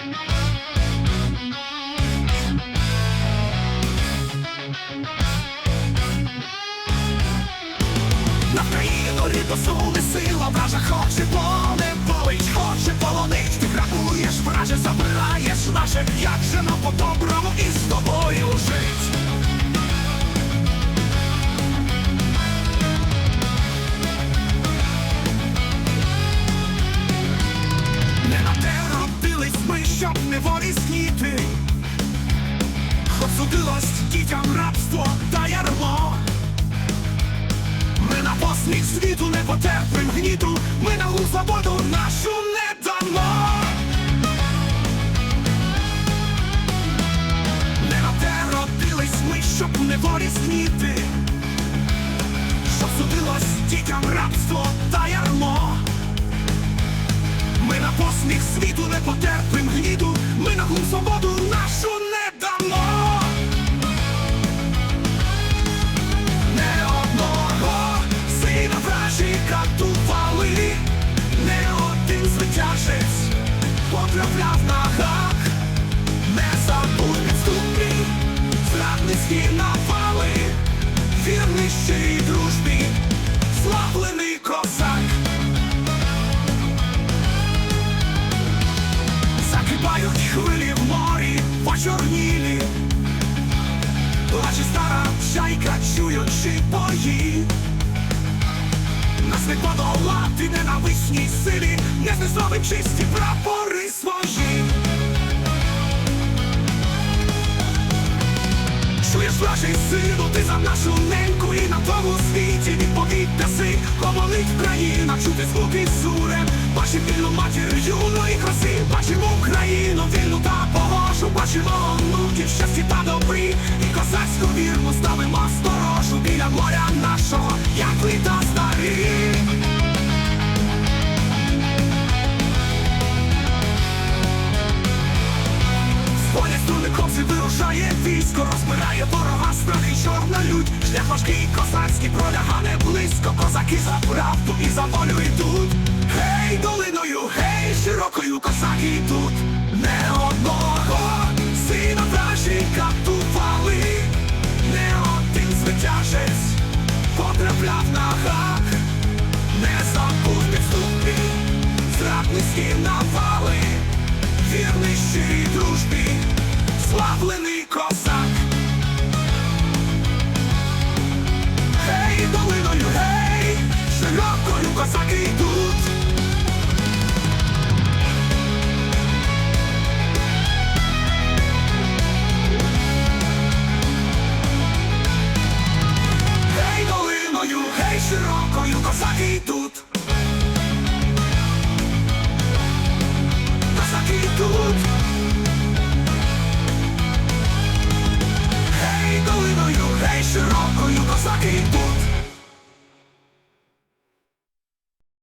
На країну рідну суне сила, вража хоче поневолить, хоче полонить, ти грабуєш, враже, забираєш наше, як же нам по-доброму і з тобою щоб не ворісніти Хоч судилось дітям рабство та ярмо. Ми на посміх світу не потерпим гніту Ми на свободу нашу не дамо. Не на те родились ми, щоб не ворісніти Щоб судилось дітям рабство та ярмо. Ми на посміх світу не потерпим гніду, ми на кум свободу нашу не дамо. Не одного сина вражі катували, не один звитяжець потрапляв на гак, хвилі в морі почорнілі. Плаче стара чайка, чуючи бої. Нас не подолати ненависній силі Не знесовим чисті прапори свої. Чуєш вражий силу, ти за нашу неньку І на тому світі відповідь даси. Помолить країна, чути звуки сурем Бачим вільну матір юної краси. Бачимо Україну вільну та погожу. Бачимо онуків щасті та військо, розбирає ворога страх і чорна лють. Шлях важкий козацький пролягане близько, козаки за правду і за волю йдуть. Гей, долиною, гей, широкою козаки йдуть. Не одного сина вражі катували, не один звитяжець потрапляв на гак, не забудь підступи, зрадницькі навали вірний щирій дружбі, славлений Гей,